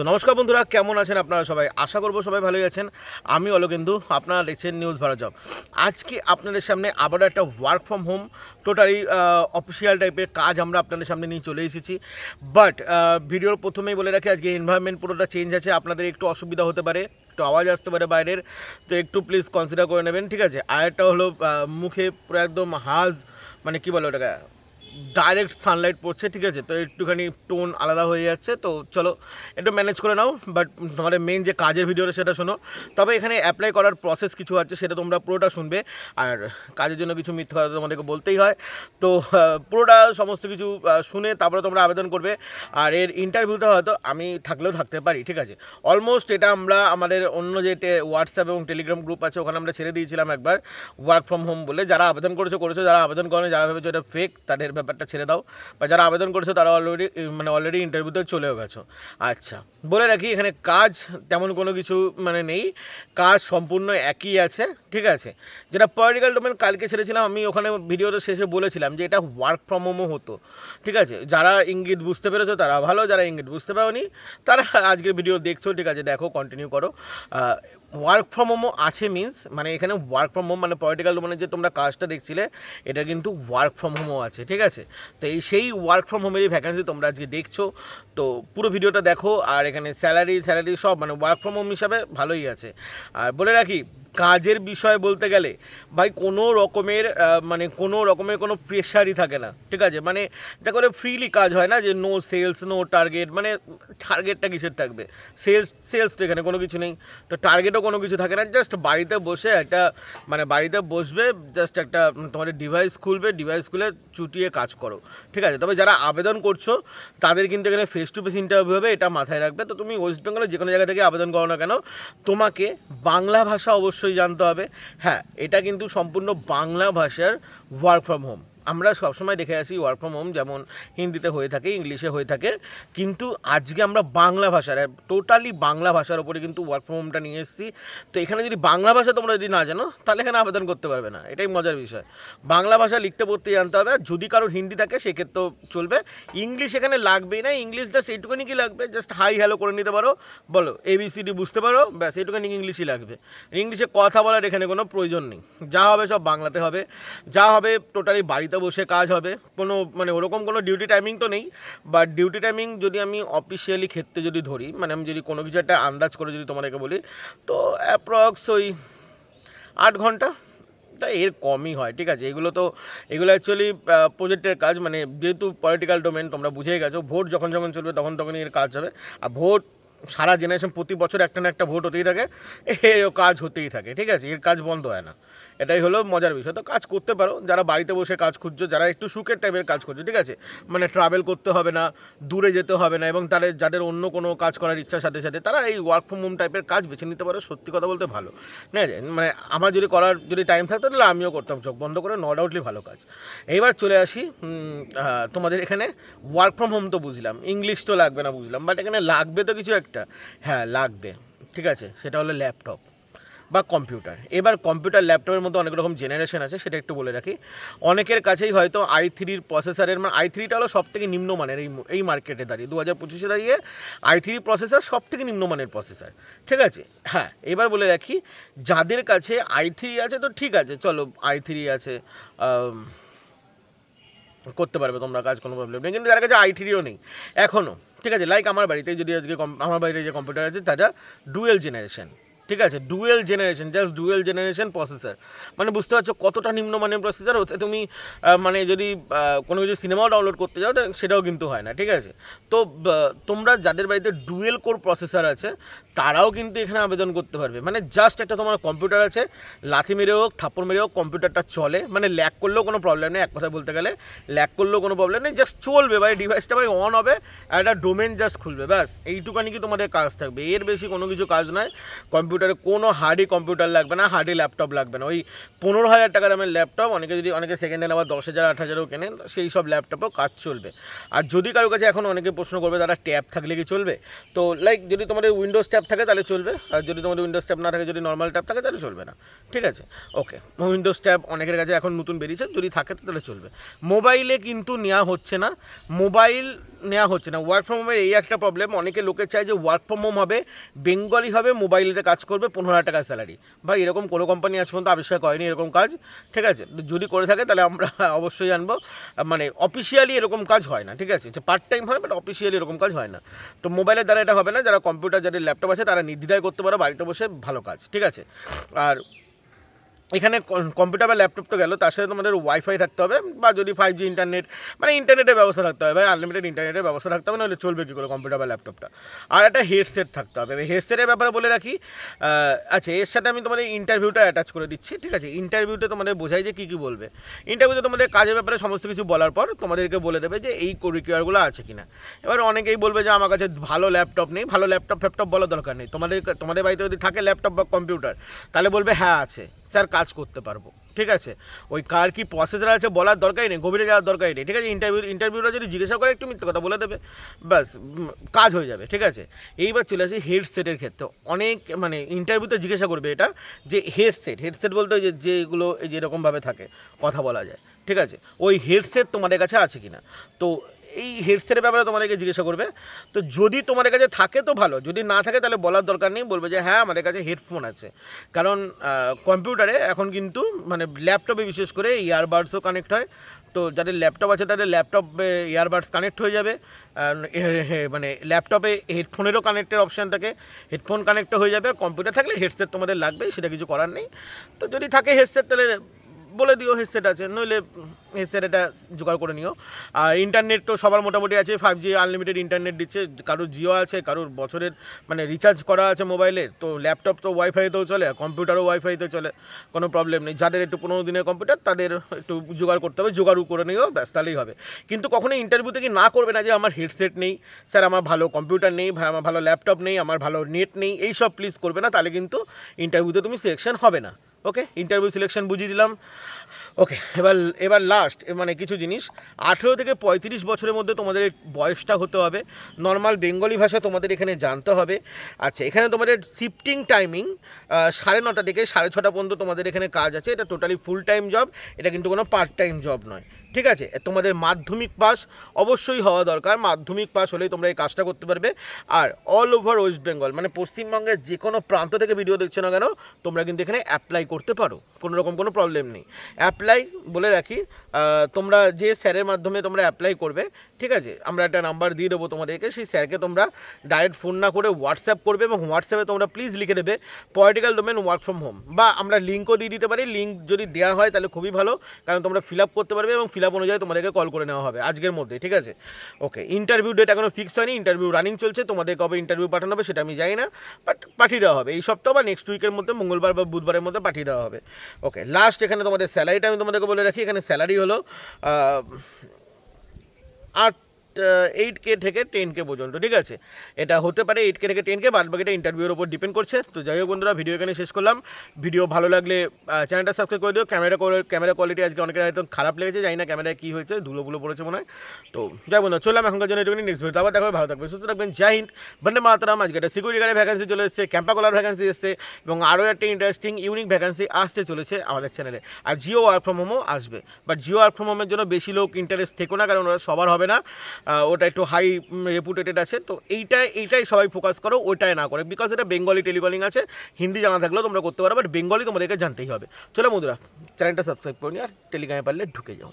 তো নমস্কার বন্ধুরা, কেমন আছেন আপনারা সবাই? আশা করব সবাই ভালোই আছেন। আমি অলোকেন্দু, আপনারা দেখছেন নিউজ ভারত জব আজকে আপনাদের সামনে আবারও একটা work from home totally official টাইপের কাজ আমরা আপনাদের সামনে নিয়ে চলে এসেছি। বাট ভিডিওর প্রথমেই বলে রাখি, আজকে এনভায়রনমেন্ট পুরোটা চেঞ্জ আছে। আপনাদের একটু অসুবিধা হতে পারে, একটু আওয়াজ আসতে পারে বাইরের। তো একটু প্লিজ কনসিডার করে নেবেন, ঠিক আছে? আর একটা হলো মুখে পুরো একদম হাজ মানে কী বলে ওটাকে? ডাইরেক্ট সানলাইট পড়ছে, ঠিক আছে? তো একটুখানি টোন আলাদা হয়ে যাচ্ছে, তো চলো একটু ম্যানেজ করে নাও বাট তোমাদের মেন যে কাজের ভিডিওটা সেটা শোনো। তবে এখানে অ্যাপ্লাই করার প্রসেস কিছু আছে, সেটা তোমরা পুরোটা শুনবে। আর কাজের জন্য কিছু মিথ্যা কথা তোমাদেরকে বলতেই হয়। তো পুরোটা সমস্ত কিছু শুনে তারপরে তোমরা আবেদন করবে। আর এর ইন্টারভিউটা হয়তো আমি থাকলেও থাকতে পারি, ঠিক আছে? অলমোস্ট এটা আমরা আমাদের অন্য যে হোয়াটসঅ্যাপ এবং টেলিগ্রাম গ্রুপ আছে, ওখানে আমরা ছেড়ে দিয়েছিলাম একবার ওয়ার্ক ফ্রম হোম বলে। যারা আবেদন করেছ করেছ। যারা আবেদন করেনি, যারা ভেবেছো এটা ফেক তাদের ব্যাপারটা ছেড়ে দাও। বা যারা আবেদন করেছ তারা অলরেডি মানে অলরেডি ইন্টারভিউতে চলেও গেছো। আচ্ছা বলে রাখি, এখানে কাজ তেমন কোনো কিছু মানে নেই। কাজ সম্পূর্ণ একই আছে, ঠিক আছে? যেটা পলিটিক্যাল ডোমেন কালকে ছেড়েছিলাম, আমি ওখানে ভিডিওটা শেষে বলেছিলাম যে এটা ওয়ার্ক ফ্রম হোমও হতো, ঠিক আছে? যারা ইঙ্গিত বুঝতে পেরেছ তারা ভালো, যারা ইঙ্গিত বুঝতে পারোনি তারা আজকের ভিডিও দেখছ, ঠিক আছে? দেখো কন্টিনিউ করো। ওয়ার্ক ফ্রম হোমও আছে মিন্স মানে এখানে ওয়ার্ক ফ্রম হোম মানে পলিটিক্যাল মানে যে তোমরা কাজটা দেখছিলে, এটা কিন্তু ওয়ার্ক ফ্রম হোমও আছে, ঠিক আছে? তো এই সেই ওয়ার্ক ফ্রম হোমেরই ভ্যাকান্সি তোমরা আজকে দেখছ। তো পুরো ভিডিওটা দেখো, আর এখানে স্যালারি স্যালারি সব মানে ওয়ার্ক ফ্রম হোম হিসাবে ভালোই আছে। আর বলে রাখি কাজের বিষয় বলতে গেলে, ভাই কোনো রকমের মানে কোনো রকমের কোনো প্রেশারই থাকে না, ঠিক আছে? মানে যা করে ফ্রিলি কাজ হয় না যে নো সেলস নো টার্গেট মানে টার্গেটটা কিসের থাকবে? সেলস সেলস তো এখানে কোনো কিছু নেই। তো টার্গেটও কোনো কিছু থাকে না। জাস্ট বাড়িতে বসে একটা মানে বাড়িতে বসবে জাস্ট একটা তোমাদের ডিভাইস খুলবে ডিভাইস খুলে চুটিয়ে কাজ করো, ঠিক আছে? তবে যারা আবেদন করছ, তাদের কিন্তু এখানে ফেস টু ফেস ইন্টারভিউ হবে, এটা মাথায় রাখবে। তো তুমি ওয়েস্ট বেঙ্গলের যে কোনো জায়গা থেকে আবেদন করো না কেন, তোমাকে বাংলা ভাষা অবশ্যই জানতে হবে। হ্যাঁ এটা কিন্তু সম্পূর্ণ বাংলা ভাষার ওয়ার্ক ফ্রম হোম আমরা সবসময় দেখে আসি ওয়ার্ক ফ্রম হোম যেমন হিন্দিতে হয়ে থাকে, ইংলিশে হয়ে থাকে। কিন্তু আজকে আমরা বাংলা ভাষার টোটালি বাংলা ভাষার ওপরে কিন্তু ওয়ার্ক ফ্রম হোমটা নিয়ে এসেছি। তো এখানে যদি বাংলা ভাষা তোমরা যদি না জানো, তাহলে এখানে আবেদন করতে পারবে না। এটাই মজার বিষয়। বাংলা ভাষা লিখতে পড়তে জানতে হবে। যদি কারোর হিন্দি থাকে, সেক্ষেত্রেও চলবে। ইংলিশ এখানে লাগবেই না। ইংলিশ জাস্ট এইটুকুনি কি লাগবে? জাস্ট হাই হ্যালো করে নিতে পারো। বলো এবিসিডি বুঝতে পারো। ব্যাস এইটুখানি ইংলিশই লাগবে। ইংলিশে কথা বলার এখানে কোনো প্রয়োজন নেই। যা হবে সব বাংলাতে হবে। যা হবে টোটালি বাড়িতে বসে কাজ হবে। কোনো মানে ওরকম কোনো ডিউটি টাইমিং তো নেই। বাট ডিউটি টাইমিং যদি আমি অফিসিয়ালি ক্ষেত্রে যদি ধরি মানে আমি যদি কোনো কিছু একটা আন্দাজ করে যদি তোমাদেরকে বলি, তো অ্যাপ্রক্স ওই আট ঘণ্টা। তা এর কমই হয়, ঠিক আছে? এগুলো তো, এগুলো অ্যাকচুয়ালি প্রজেক্টের কাজ। মানে যেহেতু পলিটিক্যাল ডোমেন তোমরা বুঝেই গেছো। ভোট যখন যখন চলবে, তখন তখনই এর কাজ হবে। আর ভোট সারা জেনারেশন প্রতি বছর একটা না একটা ভোট হতেই থাকে। এর কাজ হতেই থাকে, ঠিক আছে? এর কাজ বন্ধ হয় না। এটাই হলো মজার বিষয়। তো কাজ করতে পারো, যারা বাড়িতে বসে কাজ খুঁজছো, যারা একটু সুখের টাইপের কাজ করছ ঠিক আছে? মানে ট্রাভেল করতে হবে না, দূরে যেতে হবে না, এবং তাদের, যাদের অন্য কোনো কাজ করার ইচ্ছার সাথে সাথে, তারা এই ওয়ার্ক ফ্রম হোম টাইপের কাজ বেছে নিতে পারে, সত্যি কথা বলতে ভালো। ঠিক আছে? মানে আমার যদি করার, যদি টাইম থাকতো তাহলে আমিও করতাম চোখ বন্ধ করে ন ডাউটলি ভালো কাজ। এইবার চলে আসি তোমাদের এখানে ওয়ার্ক ফ্রম হোম তো বুঝলাম ইংলিশ তো লাগবে না বুঝলাম বাট এখানে লাগবে তো কিছু একটা। হ্যাঁ লাগবে। ঠিক আছে? সেটা হলো ল্যাপটপ বা কম্পিউটার। এবার কম্পিউটার, ল্যাপটপের মধ্যে অনেক রকম জেনারেশন আছে, সেটা একটু বলে রাখি। অনেকের কাছেই হয়তো আই থ্রির প্রসেসারের মানে আই থ্রিটা হলো সব থেকে নিম্নমানের এই এই মার্কেটে দাঁড়িয়ে। দু হাজার পঁচিশে দাঁড়িয়ে আই থ্রি প্রসেসার সব থেকে নিম্নমানের প্রসেসার ঠিক আছে? হ্যাঁ এবার বলে রাখি, যাদের কাছে আই থ্রি আছে, তো ঠিক আছে, চলো আই থ্রি আছে করতে পারবে তোমরা কাজ কোনো প্রবলেম নেই। কিন্তু যার কাছে আইটিরিও নেই। এখনও ঠিক আছে? লাইক আমার বাড়িতে যদি আজকে আমার বাড়িতে যে কম্পিউটার আছে তাটা ডুয়েল জেনারেশন ঠিক আছে dual generation just dual generation processor মানে বুঝতে পারছ কতটা নিম্নমানের প্রসেসর ওতে তুমি মানে যদি কোনো কিছু সিনেমাও ডাউনলোড করতে যাও সেটাও কিন্তু হয় না, ঠিক আছে? তো তোমরা যাদের বাড়িতে ডুয়েল কোর প্রসেসর আছে, তারাও কিন্তু এখানে আবেদন করতে পারবে। মানে জাস্ট একটা তোমার কম্পিউটার আছে, লাথি মেরে হোক, থাপ্পড় মেরে হোক কম্পিউটারটা চলে মানে ল্যাক করলেও কোনো প্রবলেম নেই, এক কথায় বলতে গেলে। ল্যাক করলেও কোনো প্রবলেম নেই জাস্ট চলবে, ভাই ডিভাইসটা ভাই অন হবে, আর একটা ডোমেন জাস্ট খুলবে, ব্যাস। এইটুকানি কি তোমাদের কাজ থাকবে? এর বেশি কোনো কিছু কাজ নয়। কম্পিউটার কম্পিউটারে কোনো হার্ডি কম্পিউটার লাগবে না হার্ডি ল্যাপটপ লাগবে না। ওই পনেরো হাজার টাকা দামের ল্যাপটপ অনেকে যদি, অনেকে সেকেন্ড হ্যান্ড আবার দশ হাজার, আট হাজারও কেনেন সেই সব ল্যাপটপও কাজ চলবে। আর যদি কারোর কাছে এখন অনেকে প্রশ্ন করবে, তারা ট্যাব থাকলে কি চলবে? তো লাইক যদি তোমাদের উইন্ডোজ ট্যাব থাকে তাহলে চলবে, আর যদি তোমাদের উইন্ডোজ ট্যাব না থাকে, যদি নর্মাল ট্যাব থাকে তাহলে চলবে না। ঠিক আছে? ওকে উইন্ডোজ ট্যাব অনেকের কাছে এখন নতুন বেরিয়েছে, যদি থাকে তাহলে চলবে। মোবাইলে কিন্তু নেওয়া হচ্ছে না মোবাইল নেওয়া হচ্ছে না। ওয়ার্ক ফ্রম হোমের এই একটা প্রবলেম অনেকে লোকে চায় যে ওয়ার্ক ফ্রম হোম হবে বেঙ্গলি হবে মোবাইলেতে কাজ করবে পনেরো হাজার টাকা স্যালারি ভাই, এরকম কোনো কোম্পানি আজ পর্যন্ত আবিষ্কার করেনি এরকম কাজ, ঠিক আছে? যদি করে থাকে তাহলে আমরা অবশ্যই জানব মানে অফিসিয়ালি এরকম কাজ হয় না, ঠিক আছে? পার্ট টাইম হয় বাট অফিসিয়ালি এরকম কাজ হয় না। তো মোবাইলের দ্বারা এটা হবে না, যারা কম্পিউটার যাদের ল্যাপটপ আছে, তারা নির্দ্বিধায় করতে পারো, বাড়িতে বসে ভালো কাজ, ঠিক আছে? আর এখানে কম্পিউটার বা ল্যাপটপ তো গেল, তার সাথে তোমাদের ওয়াইফাই থাকতে হবে বা যদি ফাইভ জি ইন্টারনেট মানে ইন্টারনেটের ব্যবস্থা থাকতে হবে আনলিমিটেড ইন্টারনেটের ব্যবস্থা থাকতে হবে, নাহলে চলবে কী করে কম্পিউটার বা ল্যাপটপটা আর একটা হেডসেট থাকতে হবে। হেডসেটের ব্যাপারে বলে রাখি আচ্ছা এর সাথে আমি তোমাদের ইন্টারভিউটা অ্যাটাচ করে দিচ্ছি, ঠিক আছে? ইন্টারভিউতে তোমাদের বোঝাই যে কী কী বলবে। ইন্টারভিউতে তোমাদের কাজের ব্যাপারে সমস্ত কিছু বলার পর তোমাদেরকে বলে দেবে যে এই রিকোয়ারগুলো আছে কিনা। এবার অনেকেই বলবে যে, আমার কাছে ভালো ল্যাপটপ নেই, ভালো ল্যাপটপ ফ্যাপটপ বলার দরকার নেই। তোমাদের তোমাদের বাড়িতে যদি থাকে ল্যাপটপ বা কম্পিউটার তাহলে বলবে হ্যাঁ আছে। স্যার, কাজ করতে পারব। ঠিক আছে? ওই কার কি প্রসেসর আছে বলার দরকারই নেই, গভীরে যাওয়ার দরকারই নেই। ঠিক আছে? ইন্টারভিউ ইন্টারভিউটা যদি জিজ্ঞাসা করে, একটু মিথ্যে কথা বলে দেবে। ব্যাস কাজ হয়ে যাবে। ঠিক আছে? এইবার চলে আসি হেডসেটের ক্ষেত্রে। অনেক মানে ইন্টারভিউতে জিজ্ঞাসা করবে এটা যে হেডসেট হেডসেট বলতে যে, যেগুলো এই যে এরকমভাবে থাকে, কথা বলা যায়। ঠিক আছে? ওই হেডসেট তোমাদের কাছে আছে কি না তো এই হেডসেটের ব্যাপারে তোমাদেরকে জিজ্ঞাসা করবে। তো যদি তোমাদের কাছে থাকে তো ভালো, যদি না থাকে তাহলে বলার দরকার নেই, বলবে যে হ্যাঁ আমাদের কাছে হেডফোন আছে। কারণ কম্পিউটারে এখন কিন্তু মানে ল্যাপটপে বিশেষ করে ইয়ারবাডসও কানেক্ট হয়। তো যাদের ল্যাপটপ আছে তাদের ল্যাপটপে ইয়ারবাডস কানেক্ট হয়ে যাবে। মানে ল্যাপটপে হেডফোনেরও কানেক্টের অপশান থাকে। হেডফোন কানেক্ট হয়ে যাবে। আর কম্পিউটার থাকলে হেডসেট তোমাদের লাগবে সেটা কিছু করার নেই। তো যদি থাকে হেডসেট তাহলে বলে দিও হেডসেট আছে, নইলে হেডসেট এটা জোগাড় করে নিও। আর ইন্টারনেট তো সবার মোটামুটি আছে ফাইভ জি আনলিমিটেড ইন্টারনেট দিচ্ছে, কারোর জিও আছে, কারোর বছরের মানে রিচার্জ করা আছে মোবাইলে তো ল্যাপটপ তো ওয়াইফাইতেও চলে কম্পিউটারও ওয়াইফাইতে চলে, কোনো প্রবলেম নেই। যাদের একটু পনেরো দিনের কম্পিউটার তাদের একটু জোগাড় করতে হবে জোগাড় করে নিও, ব্যাস, তাহলেই হবে। কিন্তু কখনো ইন্টারভিউতে কি না করবে না যে আমার হেডসেট নেই, স্যার আমার ভালো কম্পিউটার নেই আমার ভালো ল্যাপটপ নেই, আমার ভালো নেট নেই এই সব প্লিজ করবে না, তাহলে কিন্তু ইন্টারভিউতে তুমি সিলেকশন হবে না। ওকে ইন্টারভিউ সিলেকশন বুঝিয়ে দিলাম। ওকে এবার এবার লাস্ট মানে কিছু জিনিস। আঠেরো থেকে পঁয়ত্রিশ বছরের মধ্যে তোমাদের বয়সটা হতে হবে। নর্মাল বেঙ্গলি ভাষা তোমাদের এখানে জানতে হবে। আচ্ছা এখানে তোমাদের শিফটিং টাইমিং সাড়ে নটা থেকে সাড়ে ছটা পর্যন্ত তোমাদের এখানে কাজ আছে। এটা টোটালি ফুল টাইম জব এটা কিন্তু কোনো পার্ট টাইম জব নয়। ঠিক আছে? তোমাদের মাধ্যমিক পাস অবশ্যই হওয়া দরকার। মাধ্যমিক পাস হলেই তোমরা এই কাজটা করতে পারবে। আর অল ওভার ওয়েস্ট বেঙ্গল মানে পশ্চিমবঙ্গের যে কোনো প্রান্ত থেকে ভিডিও দেখছ না কেন, তোমরা কিন্তু এখানে অ্যাপ্লাই করতে পারো। কোনো রকম কোনো প্রবলেম নেই। অ্যাপ্লাই বলে রাখি তোমরা যে স্যারের মাধ্যমে তোমরা অ্যাপ্লাই করবে ঠিক আছে? আমরা একটা নাম্বার দিয়ে দেবো তোমাদেরকে। সেই স্যারকে তোমরা ডাইরেক্ট ফোন না করে হোয়াটসঅ্যাপ করবে এবং হোয়াটসঅ্যাপে তোমরা প্লিজ লিখে দেবে political domain work from home বা আমরা লিঙ্কও দিয়ে দিতে পারি। লিঙ্ক যদি দেওয়া হয় তাহলে খুবই ভালো, কারণ তোমরা ফিল আপ করতে পারবে এবং ফিল আপ অনুযায়ী তোমাদেরকে কল করে নেওয়া হবে আজকের মধ্যে, ঠিক আছে? ওকে ইন্টারভিউ ডেট এখনও ফিক্স হয়নি ইন্টারভিউ রানিং চলছে, তোমাদের কবে ইন্টারভিউ পাঠানো হবে সেটা আমি জানি না বাট পাঠিয়ে দেওয়া হবে। এই সপ্তাহ বা নেক্সট উইকের মধ্যে, মঙ্গলবার বা বুধবারের মধ্যে পাঠিয়ে দেওয়া হবে। ওকে লাস্ট এখানে তোমাদের স্যালারিটা আমি তোমাদেরকে বলে রাখি। এখানে স্যালারি হলো আহ, আট এইট কে থেকে টেন কে পর্যন্ত ঠিক আছে? এটা হতে পারে এইট কে থেকে টেন কে বাদ বাকিটা ইন্টারভিউর উপর ডিপেন্ড করছে। তো যাই হোক বন্ধুরা ভিডিও এখানে শেষ করলাম। ভিডিও ভালো লাগলে চ্যানেলটা সাবস্ক্রাইব করে দিও। ক্যামেরা ক্যামেরা কোয়ালিটি আজকে অনেকের হয়তো খারাপ লেগেছে জানি না ক্যামেরায় কী হয়েছে ধুলো বুলো পড়েছে মনে হয়। তো যাই বন্ধু চললাম এখনকার জন্য এটুকুনি নেক্সট ভিডিও আবার দেখা হবে, ভালো থাকবে সুস্থ থাকবেন জয় হিন্দ বন্দে মাতরাম। আজকে একটা সিকিউরিটি গার্ডের ভ্যাকেন্সি চলে এসেছে ক্যাম্পা কলার ভ্যাকেন্সি এসেছে এবং আরও একটা ইন্টারেস্টিং ইউনিক ভ্যাকেন্সি আসতে চলেছে আমাদের চ্যানেলে আর জিও ওয়ার্ক ফ্রম হোমও আসবে। বাট জিও ওয়ার্ক ফ্রম হোমের জন্য বেশি লোক ইন্টারেস্ট থেকো না কারণ ওরা সবার হবে না। ওটা একটু হাই রেপুটেটেড আছে। তো এইটাই এইটাই সবাই ফোকাস করো, ওইটাই না করে। বিকজ এটা বেঙ্গলি টেলিকলিং আছে, হিন্দি জানা থাকলেও তোমরা করতে পারো বাট বেঙ্গলি তোমাদেরকে জানতেই হবে। চলো বন্ধুরা চ্যানেলটা সাবস্ক্রাইব করো নিও আর টেলিগ্রামে পারলে ঢুকে যাও।